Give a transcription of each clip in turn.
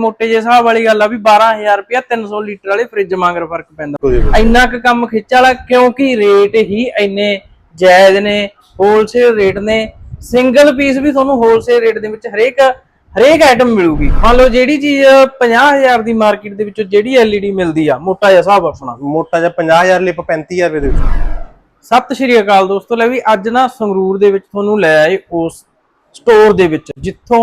ਮੋਟੇ ਜਿਹੇ ਹਿਸਾਬ ਵਾਲੀ ਗੱਲ ਆ ਵੀ 12000 ਰੁਪਇਆ 300 ਲੀਟਰ ਵਾਲੇ ਫ੍ਰਿਜ ਮੰਗਰ ਫ਼ਰਕ ਪੈਂਦਾ। ਇੰਨਾ ਕੁ ਕੰਮ ਖਿੱਚ ਵਾਲਾ ਕਿਉਂਕਿ ਰੇਟ ਹੀ ਇੰਨੇ ਜਾਇਜ਼ ਨੇ ਹੋਲਸੇਲ ਰੇਟ ਨੇ। ਸਿੰਗਲ ਪੀਸ ਵੀ ਤੁਹਾਨੂੰ ਹੋਲਸੇਲ ਰੇਟ ਦੇ ਵਿੱਚ ਹਰੇਕ ਹਰੇਕ ਆਈਟਮ ਮਿਲੂਗੀ। ਮੰਨ ਲਓ ਜਿਹੜੀ ਚੀਜ਼ 50000 ਦੀ ਮਾਰਕੀਟ ਦੇ ਵਿੱਚੋਂ ਜਿਹੜੀ LED ਮਿਲਦੀ ਆ ਮੋਟਾ ਜਿਹਾ ਹਿਸਾਬ ਆਪਣਾ। ਮੋਟਾ ਜਿਹਾ 50000 ਲਿਪ 35000 ਰੁਪਏ ਦੇ ਵਿੱਚ ਸਤਿ ਸ਼੍ਰੀ ਅਕਾਲ ਦੋਸਤੋ ਲੈ ਵੀ ਅੱਜ ਨਾ ਸੰਗਰੂਰ ਦੇ ਵਿੱਚ ਤੁਹਾਨੂੰ ਲੈ ਆਏ ਉਸ ਸਟੋਰ ਦੇ ਵਿੱਚ ਜਿੱਥੋਂ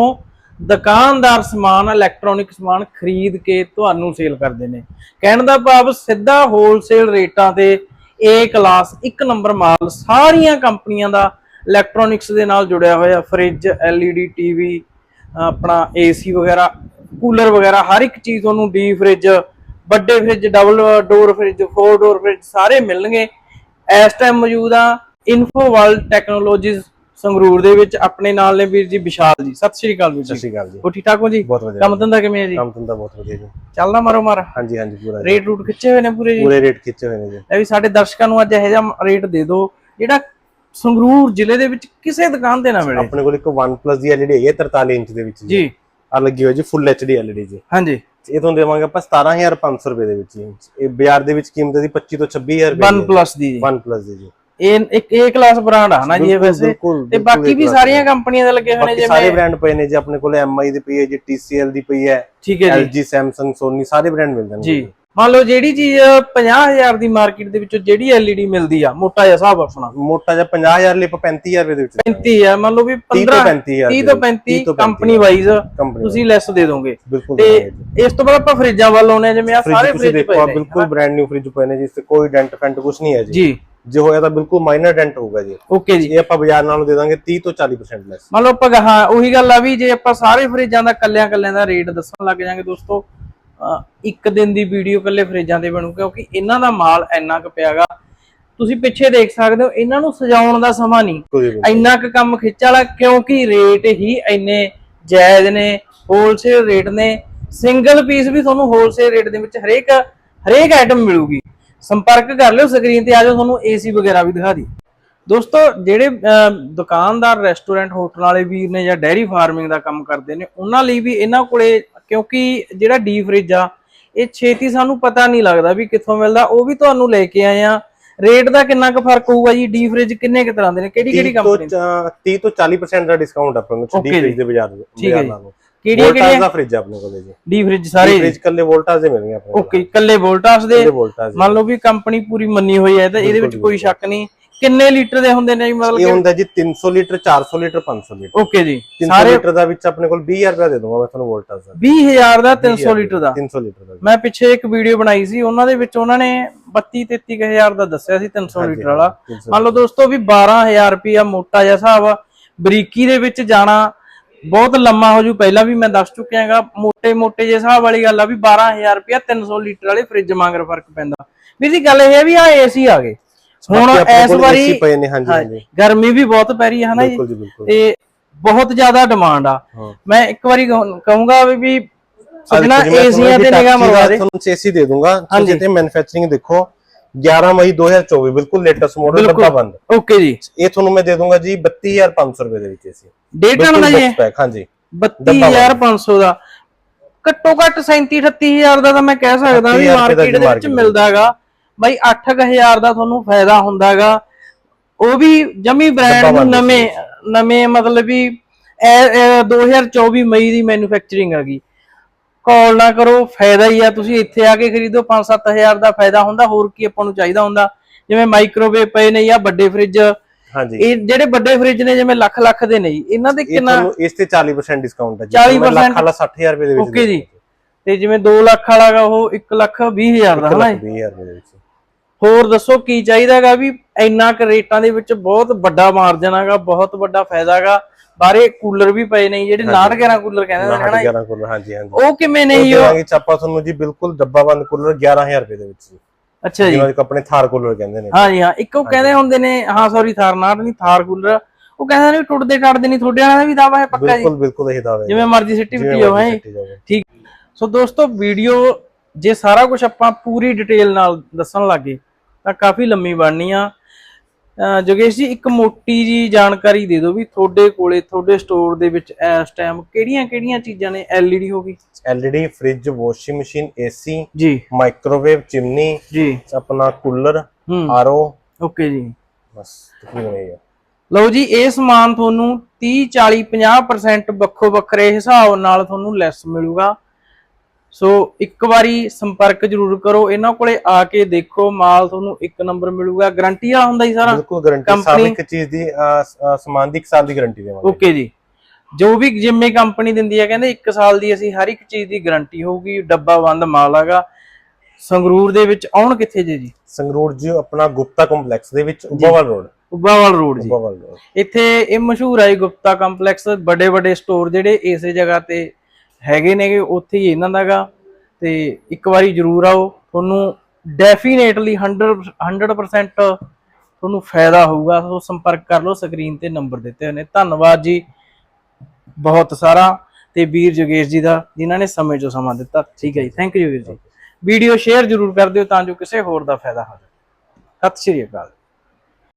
ਦੁਕਾਨਦਾਰ ਸਮਾਨ ਇਲੈਕਟ੍ਰੋਨਿਕ ਸਮਾਨ ਖਰੀਦ ਕੇ ਤੁਹਾਨੂੰ ਸੇਲ ਕਰਦੇ ਨੇ। ਕਹਿਣ ਦਾ ਭਾਵ ਸਿੱਧਾ ਹੋਲਸੇਲ ਰੇਟਾਂ ਤੇ ਏ ਕਲਾਸ ਇੱਕ ਨੰਬਰ ਮਾਲ ਸਾਰੀਆਂ ਕੰਪਨੀਆਂ ਦਾ ਇਲੈਕਟ੍ਰੋਨਿਕਸ ਦੇ ਨਾਲ ਜੁੜਿਆ ਹੋਇਆ। ਫ੍ਰਿਜ LED ਟੀਵੀ ਆਪਣਾ AC ਵਗੈਰਾ ਕੂਲਰ ਵਗੈਰਾ, ਹਰ ਇੱਕ ਚੀਜ਼ ਤੁਹਾਨੂੰ ਡੀ ਫ੍ਰਿਜ ਵੱਡੇ fridge double door fridge four door fridge ਸਾਰੇ ਮਿਲਣਗੇ। ਇਸ ਟਾਈਮ ਮੌਜੂਦ ਆ ਇਨਫੋ ਵਰਲਡ ਟੈਕਨੋਲੋਜੀਜ਼ ਸੰਗਰੂਰ ਦੇ ਵਿੱਚ ਆਪਣੇ ਨਾਲ ਨੇ ਵੀਰ ਜੀ ਵਿਸ਼ਾਲ ਜੀ। ਸਤਿ ਸ਼੍ਰੀ ਅਕਾਲ ਵੀਰ ਸਤਿ ਜੀ ਸ਼੍ਰੀ ਅਕਾਲ ਜੀ। ਹੋ ਠੀਕ ਠਾਕ ਹੋ ਜੀ? ਬਹੁਤ ਵਧੀਆ। ਕੰਮ ਧੰਦਾ ਕਿਵੇਂ ਹੈ ਜੀ? ਕੰਮ ਤੁੰਦਾ ਬਹੁਤ ਵਧੀਆ ਜੀ। ਚੱਲਦਾ ਮਾਰੋ ਮਾਰ? ਹਾਂਜੀ ਹਾਂਜੀ ਪੂਰਾ। ਰੇਟ ਰੂਟ ਖਿੱਚੇ ਹੋਏ ਨੇ ਪੂਰੇ ਜੀ? ਪੂਰੇ ਰੇਟ ਖਿੱਚੇ ਹੋਏ ਨੇ ਜੀ। ਇਹ ਵੀ ਸਾਡੇ ਦਰਸ਼ਕਾਂ ਨੂੰ ਅੱਜ ਇਹੋ ਜਿਹਾ ਰੇਟ ਦੇ ਦਿਓ ਜਿਹੜਾ ਸੰਗਰੂਰ ਜ਼ਿਲ੍ਹੇ ਦੇ ਵਿੱਚ ਕਿਸੇ ਦੁਕਾਨ ਤੇ ਨਾ ਮਿਲੇ। ਆਪਣੇ ਕੋਲ ਇੱਕ OnePlus ਦੀ LED ਹੈਗੀ ਹੈ 43 ਇੰਚ ਦੇ ਵਿੱਚ ਜੀ। ਆ ਲੱਗੀ ਹੋਈ ਜੀ ਫੁੱਲ HD LED ਜੀ। ਹਾਂਜੀ। ਇਹ ਤੁਹਾਨੂੰ ਦੇਵਾਂਗੇ ਆਪਾਂ 17500 ਰੁਪਏ ਦੇ ਵਿੱਚ ਇਹ ਬਾਜ਼ਾਰ ਦੇ ਵਿੱਚ ਕੀਮਤ ਦੀ 25 ਤੋਂ 26000 ਰੁਪਏ ਪਲੱਸ ਦੀ ਜੀ। OnePlus ਦੀ ਜੀ। ਇਹ ਇੱਕ ਕਲਾਸ ਬ੍ਰਾਂਡ ਆ ਨਾ ਜੀ ਇਹ ਵੈਸੇ। ਤੇ ਬਾਕੀ ਵੀ ਸਾਰੀਆਂ ਕੰਪਨੀਆਂ ਦੇ ਲੱਗੇ ਹੋਏ ਨੇ ਬਾਕੀ ਸਾਰੇ ਜਿਵੇਂ ਬ੍ਰਾਂਡ ਪਏ ਨੇ ਜੀ ਆਪਣੇ ਕੋਲ MI ਦੀ ਪਈ ਹੈ ਜੀ TCL ਦੀ ਪਈ ਹੈ ਠੀਕ ਹੈ ਜੀ। LG Samsung Sony ਸਾਰੇ ਬ੍ਰਾਂਡ ਮਿਲ ਜਾਣਗੇ ਜੀ। ਮੰਨ ਲਓ ਜਿਹੜੀ ਚੀਜ਼ 50000 ਦੀ ਮਾਰਕੀਟ ਦੇ ਵਿੱਚੋਂ ਜਿਹੜੀ LED ਮਿਲਦੀ ਆ ਮੋਟਾ ਜਿਹਾ ਹਿਸਾਬ ਆਪਣਾ। ਮੋਟਾ ਜਿਹਾ 50000 ਲਿਪ 35000 ਰੁਪਏ ਦੇ ਵਿੱਚ 35 ਆ ਮੰਨ ਲਓ ਵੀ 30 ਤੋਂ 15 35000 30 ਤੋਂ 35 ਕੰਪਨੀ ਵਾਈਜ਼ ਤੁਸੀਂ ਲੈਸ ਦੇ ਦੋਗੇ। ਤੇ। ਇਸ ਤੋਂ ਬਾਅਦ ਆਪਾਂ ਫਰਿੱਜਾਂ ਵੱਲ ਆਉਣੇ ਆ ਜਿਵੇਂ ਆ ਸਾਰੇ ਫ੍ਰਿਜ ਪਏ ਨੇ ਬਿਲਕੁਲ ਬ੍ਰਾਂਡ ਨਿਊ ਫ੍ਰਿਜ ਪਏ ਨੇ ਜਿਸ ਤੇ ਕੋਈ ਡੈਂਟ ਫੈਂਟ ਕੁਝ ਨਹੀਂ ਹੈ ਜੀ। ਜੀ। ਜੇ ਹੋਇਆ ਤਾਂ ਬਿਲਕੁਲ ਮਾਈਨਰ ਡੈਂਟ ਹੋਊਗਾ ਜੀ। ਓਕੇ ਜੀ। ਇਹ ਆਪਾਂ ਬਾਜ਼ਾਰ ਨਾਲੋਂ ਦੇ ਦਾਂਗੇ 30 ਤੋਂ 40% ਲੈਸ ਮੰਨ ਲਓ ਆਪਾਂ ਹਾਂ ਉਹੀ ਗੱਲ ਆ ਵੀ ਜੇ ਆਪਾਂ ਸਾਰੇ ਫਰਿੱਜਾਂ ਦਾ ਕੱਲਿਆਂ ਕੱਲਿਆਂ ਦਾ ਰੇਟ ਦੱਸਣ ਲੱਗ ਜਾਾਂਗੇ ਦੋਸਤੋ ਇੱਕ ਦਿਨ ਦੀ ਵੀਡੀਓ ਕੱਲੇ ਫਰਿੱਜਾਂ ਤੇ ਬਣੂ ਕਿਉਂਕਿ ਇਹਨਾਂ ਦਾ ਮਾਲ ਇੰਨਾ ਕੁ ਪਿਆਗਾ। ਤੁਸੀਂ ਪਿੱਛੇ ਦੇਖ ਸਕਦੇ ਹੋ ਇਹਨਾਂ ਨੂੰ ਸਜਾਉਣ ਦਾ ਸਮਾਂ ਨਹੀਂ। ਇੰਨਾ ਕੁ ਕੰਮ ਖਿੱਚ ਵਾਲਾ ਕਿਉਂਕਿ ਰੇਟ ਹੀ ਇੰਨੇ ਜਾਇਜ਼ ਨੇ ਹੋਲਸੇਲ ਰੇਟ ਨੇ। ਸਿੰਗਲ ਪੀਸ ਵੀ ਤੁਹਾਨੂੰ ਹੋਲਸੇਲ ਰੇਟ ਦੇ ਵਿੱਚ ਹਰੇਕ ਹਰੇਕ ਆਈਟਮ ਮਿਲੂਗੀ। ਸੰਪਰਕ ਕਰ ਲਿਓ ਸਕਰੀਨ ਤੇ ਆ ਜਾਓ ਤੁਹਾਨੂੰ ਏਸੀ ਵਗੈਰਾ ਵੀ ਦਿਖਾ ਦੀ ਦੋਸਤੋ ਜਿਹੜੇ ਦੁਕਾਨਦਾਰ ਰੈਸਟੋਰੈਂਟ ਹੋਟਲ ਵਾਲੇ ਵੀਰ ਨੇ ਜਾਂ ਡੈਰੀ ਫਾਰਮਿੰਗ ਦਾ ਕੰਮ ਕਰਦੇ ਨੇ ਉਹਨਾਂ ਲਈ ਵੀ ਇਹਨਾਂ ਕੋਲੇ ਕਿਉਂਕਿ ਜਿਹੜਾ ਡੀ ਫ੍ਰਿਜ ਆ ਇਹ ਛੇਤੀ ਸਾਨੂੰ ਪਤਾ ਨਹੀਂ ਲੱਗਦਾ ਵੀ ਕਿੱਥੋਂ ਮਿਲਦਾ। ਉਹ ਵੀ ਤੁਹਾਨੂੰ ਲੈ ਕੇ ਆਏ ਆ। ਰੇਟ ਦਾ ਕਿੰਨਾ ਕੁ ਫ਼ਰਕ ਹੋਊਗਾ ਜੀ? ਡੀ ਫ੍ਰਿਜ ਕਿੰਨੇ ਕੁ ਤਰ੍ਹਾਂ ਦੇ ਨੇ? ਕਿਹੜੀ ਕਿਹੜੀ 30 ਤੋਂ ਕੰਪਨੀ ਚਾ- 30 ਤੋਂ 40% ਦਾ ਡਿਸਕਾਊਂਟ ਆਪਾਂ ਨੂੰ ਡੀ ਫ੍ਰਿਜ। ਦੇ ਬਾਜ਼ਾਰ ਠੀਕ ਹੈ ਕਿਹੜੀਆਂ ਵੋਲਟਾਸ ਕਿਹੜੀਆਂ? ਦਾ ਫ੍ਰਿਜ ਆਪਣੇ ਕੋਲੇ ਜੀ। ਡੀ ਫ੍ਰਿਜ ਸਾਰੇ ਫ੍ਰਿਜ ਕੱਲੇ ਵੋਲਟਾਸ ਦੇ ਮਿਲਣਗੇ ਆਪਣੇ ਕੋਲ ਓਕੇ ਕੱਲੇ। ਵੋਲਟਾਸ ਦੇ? ਕੱਲੇ ਵੋਲਟਾਸ ਦੇ। ਮੰਨ ਲਓ ਵੀ ਕੰਪਨੀ ਪੂਰੀ ਮੰਨੀ ਹੋਈ ਹੈ ਤਾਂ ਇਹਦੇ ਵਿੱਚ ਕੋਈ ਸ਼ੱਕ ਨਹੀਂ। ਕਿੰਨੇ ਲੀਟਰ ਦੇ ਹੁੰਦੇ ਨੇ ਜੀ ਮਤਲਬ ਇਹ ਹੁੰਦਾ ਜੀ 300 ਲੀਟਰ 400 ਲੀਟਰ 500 ਲੀਟਰ। ਓਕੇ ਜੀ। 300 ਸਾਰੇ ਲੀਟਰ ਦਾ ਵਿੱਚ ਆਪਣੇ ਕੋਲ 20000 ਰੁਪਏ ਦੇ ਦੂੰਗਾ ਮੈਂ ਤੁਹਾਨੂੰ ਵੋਲਟਾਸ ਦਾ। 20000 ਦਾ 300 ਲੀਟਰ ਦਾ? 300 ਲੀਟਰ ਦਾ ਮੈਂ ਪਿੱਛੇ ਇੱਕ ਵੀਡੀਓ ਬਣਾਈ ਸੀ ਉਹਨਾਂ ਦੇ ਵਿੱਚ ਉਹਨਾਂ ਨੇ 32 33000 ਦਾ ਦੱਸਿਆ ਸੀ 300 ਲੀਟਰ ਵਾਲਾ। 300 ਮੰਨ ਲਓ ਦੋਸਤੋ ਵੀ 12000 ਰੁਪਿਆ ਮੋਟਾ ਜਿਹਾ ਹਿਸਾਬ ਆ। ਬਰੀਕੀ ਦੇ ਵਿੱਚ ਜਾਣਾ ਬਹੁਤ ਲੰਮਾ ਹੋ ਜੂ ਪਹਿਲਾਂ ਵੀ ਮੈਂ ਦੱਸ ਚੁੱਕਿਆ ਹੈਗਾ ਮੋٹے-ਮੋٹے ਜੇ ਹਿਸਾਬ ਵਾਲੀ ਗੱਲ ਆ ਵੀ 12000 ਰੁਪਿਆ 300 ਲੀਟਰ ਵਾਲੇ ਫ੍ਰਿਜ ਮੰਗਰ ਫ਼ਰਕ ਪੈਂਦਾ। ਵੀਰ ਜੀ ਗੱਲ ਇਹ ਹੈ ਵੀ ਆ ਏਸੀ ਆ ਗਏ। ਹੁਣ ਇਸ ਵਾਰੀ ਗਰਮੀ ਵੀ ਬਹੁਤ ਪੈ ਰਹੀ ਹੈ ਹਨਾ ਜੀ? ਤੇ ਬਹੁਤ ਜ਼ਿਆਦਾ ਡਿਮਾਂਡ ਆ। ਮੈਂ ਇੱਕ ਵਾਰੀ ਕਹੂੰਗਾ ਵੀ ਸਜਣਾ ਏਸੀਆਂ ਤੇ ਨਿਗਾਹ ਮਰਵਾ ਦੇ। ਤੁਹਾਨੂੰ ਏਸੀ ਦੇ ਦੂੰਗਾ। ਜਿੱਥੇ ਮੈਨੂਫੈਕਚਰਿੰਗ ਦੇਖੋ। 11 ਮਈ 2024 ਬਿਲਕੁਲ ਲੇਟੈਸਟ ਮਾਡਲ ਡੱਬਾ ਬੰਦ ਓਕੇ ਜੀ। ਇਹ ਤੁਹਾਨੂੰ ਮੈਂ ਦੇ ਦੂੰਗਾ ਜੀ 32500 ਰੁਪਏ ਦੇ ਵਿੱਚ ਏਸੀ ਡੇਢ ਟਨ ਦਾ ਜੀ? ਹਾਂਜੀ। 32500 ਦਾ। ਘੱਟੋ ਘੱਟ 37 38000 ਦਾ ਤਾਂ ਮੈਂ ਕਹਿ ਸਕਦਾ ਵੀ 38,000 ਮਾਰਕੀਟ ਦੇ ਵਿੱਚ ਮਿਲਦਾਗਾ। ਬਾਈ 8000 ਦਾ ਤੁਹਾਨੂੰ ਫਾਇਦਾ ਹੁੰਦਾਗਾ। ਉਹ ਵੀ ਜਮੀ ਬ੍ਰਾਂਡ ਨਵੇਂ ਨਵੇਂ ਮਤਲਬ ਵੀ ਇਹ- ਇਹ 2024 ਮਈ ਦੀ ਮੈਨੂਫੈਕਚਰਿੰਗ ਹੈਗੀ ਕਾਲ ਨਾ ਕਰੋ ਫਾਇਦਾ ਹੀ ਆ। ਤੁਸੀਂ ਇੱਥੇ ਆ ਕੇ ਖਰੀਦੋ 5-7000 ਦਾ ਫਾਇਦਾ ਹੁੰਦਾ ਹੋਰ ਕੀ ਆਪਾਂ ਨੂੰ ਚਾਹੀਦਾ ਹੁੰਦਾ। ਜਿਵੇਂ ਮਾਈਕ੍ਰੋਵੇਵ ਪਏ ਨੇ ਜਾਂ ਵੱਡੇ ਫ੍ਰਿਜ ਹਾਂਜੀ। ਇਹ ਜਿਹੜੇ ਵੱਡੇ ਫ੍ਰਿਜ ਨੇ ਜਿਵੇਂ ਲੱਖ ਲੱਖ ਦੇ ਨੇ ਇਹਨਾਂ ਦੇ ਕਿੰਨਾ ਇਸ ਤੇ 40% ਡਿਸਕਾਊਂਟ ਹੈ ਜੀ। 40% ਮੈਂ ਲੱਖ ਵਾਲਾ 60000 ਰੁਪਏ ਦੇ ਵਿੱਚ ਓਕੇ ਜੀ। ਤੇ ਜਿਵੇਂ 2 ਲੱਖ ਵਾਲਾ ਉਹ 1 ਲੱਖ 20 ਹਜ਼ਾਰ ਦਾ ਹਨਾ ਜੀ? 20000 ਰੁਪਏ ਦੇ ਵਿੱਚ। ਹੋਰ ਦੱਸੋ ਕੀ ਚਾਹੀਦਾਗਾ ਵੀ ਇੰਨਾ ਕੁ ਰੇਟਾਂ ਦੇ ਵਿੱਚ ਬਹੁਤ ਵੱਡਾ ਮਾਰਜਨ ਹੈਗਾ ਬਹੁਤ ਵੱਡਾ ਫਾਇਦਾ ਹੈਗਾ ਬਾਰੇ ਕੂਲਰ ਵੀ ਪਏ ਨੇ ਜਿਹੜੇ 911 ਕੂਲਰ ਕਹਿੰਦੇ ਨੇ ਹਨਾ ਜੀ? 11 ਕੂਲਰ ਹਾਂਜੀ ਹਾਂਜੀ। ਉਹ ਕਿਵੇਂ ਨੇ ਜੀ ਉਹ ਚਾਪਾ ਤੁਹਾਨੂੰ ਜੀ ਬਿਲਕੁਲ ਡੱਬਾ ਬੰਦ ਕੂਲਰ 11000 ਰੁਪਏ ਦੇ ਵਿੱਚ ਜੀ। ਅੱਛਾ ਜੀ। ਜਿਹਨਾਂ ਆਪਣੇ ਥਾਰ ਕੂਲਰ ਕਹਿੰਦੇ ਨੇ। ਹਾਂ ਜੀ ਹਾਂ ਇੱਕ ਉਹ ਕਹਿੰਦੇ ਹੁੰਦੇ ਨੇ ਹਾਂ ਸੌਰੀ ਥਾਰ ਨਾਟ ਨਹੀਂ ਥਾਰ ਕੂਲਰ। ਉਹ ਕਹਿੰਦੇ ਨੇ ਟੁੱਟਦੇ ਟੱਟਦੇ ਨਹੀਂ ਤੁਹਾਡੇ ਵਾਲਾ ਦਾ ਵੀ ਦਾਵਾ ਹੈ ਪੱਕਾ ਜੀ? ਬਿਲਕੁਲ ਬਿਲਕੁਲ ਇਹੀ ਜਿਵੇਂ ਮਰਜ਼ੀ ਸਿੱਟੀ ਜਿਵੇਂ ਮਰਜ਼ੀ ਹੈ? ਸਿੱਟੀ ਜਾਵੇ। ਠੀਕ। ਸੋ ਦੋਸਤੋ ਵੀਡੀਓ ਜੇ ਸਾਰਾ ਕੁਝ ਆਪਾਂ ਪੂਰੀ ਡਿਟੇਲ ਨਾਲ ਦੱਸਣ ਲੱਗੇ ਤਾਂ ਕਾਫੀ ਲੰਮੀ ਬਣਨੀ ਆ। ਜੋਗੇਸ਼ ਜੀ ਇੱਕ ਮੋਟੀ ਜੀ ਜਾਣਕਾਰੀ ਦੇ ਦਿਓ ਵੀ ਤੁਹਾਡੇ ਕੋਲੇ ਤੁਹਾਡੇ ਸਟੋਰ ਦੇ ਵਿੱਚ ਇਸ ਟਾਈਮ ਕਿਹੜੀਆਂ-ਕਿਹੜੀਆਂ ਚੀਜ਼ਾਂ ਨੇ? LED ਹੋ ਗਈ। LED fridge washing machine AC ਜੀ। ਮਾਈਕ੍ਰੋਵੇਵ ਚਿਮਨੀ ਜੀ। ਆਪਣਾ ਕੂਲਰ ਆਰਓ ਓਕੇ ਜੀ। ਬਸ ਤਕਰੀਬਨ ਇਹ ਹੈ ਲਓ ਜੀ ਇਹ ਸਮਾਨ ਤੁਹਾਨੂੰ 30 40 50% ਵੱਖੋ ਵੱਖਰੇ ਹਿਸਾਬ ਨਾਲ ਤੁਹਾਨੂੰ ਲੈਸ ਮਿਲੂਗਾ। ਸੋ ਇੱਕ ਵਾਰੀ ਸੰਪਰਕ ਜ਼ਰੂਰ ਕਰੋ। ਇਹਨਾਂ ਕੋਲੇ ਆ ਕੇ ਦੇਖੋ ਮਾਲ ਤੁਹਾਨੂੰ ਇੱਕ ਨੰਬਰ ਮਿਲੂਗਾ। ਗਾਰੰਟੀ ਵਾਲਾ ਹੁੰਦਾ ਜੀ ਸਾਰਾ? ਬਿਲਕੁਲ ਗਾਰੰਟੀ company- ਇੱਕ ਚੀਜ਼ ਦੀ ਸਮਾਨ ਦੀ ਇੱਕ ਸਾਲ ਦੀ ਗਾਰੰਟੀ ਦੇਵਾਂਗੇ। ਓਕੇ ਜੀ। ਜੋ ਵੀ ਜਿੰਮੇ ਕੰਪਨੀ ਦਿੰਦੀ ਹੈ ਕਹਿੰਦੇ 1 ਸਾਲ ਦੀ ਅਸੀਂ ਹਰ ਇੱਕ ਚੀਜ਼ ਦੀ ਗਾਰੰਟੀ ਹੋਊਗੀ। ਡੱਬਾ ਬੰਦ ਮਾਲ ਹੈਗਾ। ਸੰਗਰੂਰ ਦੇ ਵਿੱਚ ਆਉਣ ਕਿੱਥੇ ਜੇ ਜੀ? ਸੰਗਰੂਰ ਜੀ ਆਪਣਾ ਗੁਪਤਾ ਕੰਪਲੈਕਸ ਦੇ ਵਿੱਚ ਉਬਾਵਾਲ ਰੋਡ ਉਬਾਵਾਲ ਰੋਡ ਜੀ। ਉਬਾਵਾਲ ਰੋਡ ਇੱਥੇ ਇਹ ਮਸ਼ਹੂਰ ਹੈ ਗੁਪਤਾ ਕੰਪਲੈਕਸ ਵੱਡੇ ਵੱਡੇ ਸਟੋਰ ਜਿਹੜੇ ਇਸੇ ਜਗ੍ਹਾ ਤੇ ਹੈਗੇ ਨੇਗੇ ਉੱਥੇ ਹੀ ਇਹਨਾਂ ਦਾਗਾ। ਤੇ ਇੱਕ ਵਾਰੀ ਜਰੂਰ ਆਓ। ਤੁਹਾਨੂੰ ਡੈਫੀਨੇਟਲੀ 100 100% ਤੁਹਾਨੂੰ ਫਾਇਦਾ ਹੋਊਗਾ। ਸੋ ਸੰਪਰਕ ਕਰ ਲਓ ਸਕਰੀਨ ਤੇ ਨੰਬਰ ਦਿੱਤੇ ਹੋਏ ਨੇ। ਧੰਨਵਾਦ ਜੀ ਬਹੁਤ ਸਾਰਾ। ਤੇ ਵੀਰ ਜੋਗੇਸ਼ ਜੀ ਦਾ ਜਿਨ੍ਹਾਂ ਨੇ ਸਮੇਂ ਚੋਂ ਸਮਾਂ ਦਿੱਤਾ। ਠੀਕ ਹੈ ਜੀ। ਥੈਂਕ ਯੂ ਵੀਰ ਜੀ। ਵੀਡੀਓ ਸ਼ੇਅਰ ਜਰੂਰ ਕਰ ਦਿਓ ਤਾਂ ਜੋ ਕਿਸੇ ਹੋਰ ਦਾ ਫਾਇਦਾ ਹੋ ਜਾਵੇ। ਸਤਿ ਸ਼੍ਰੀ ਅਕਾਲ।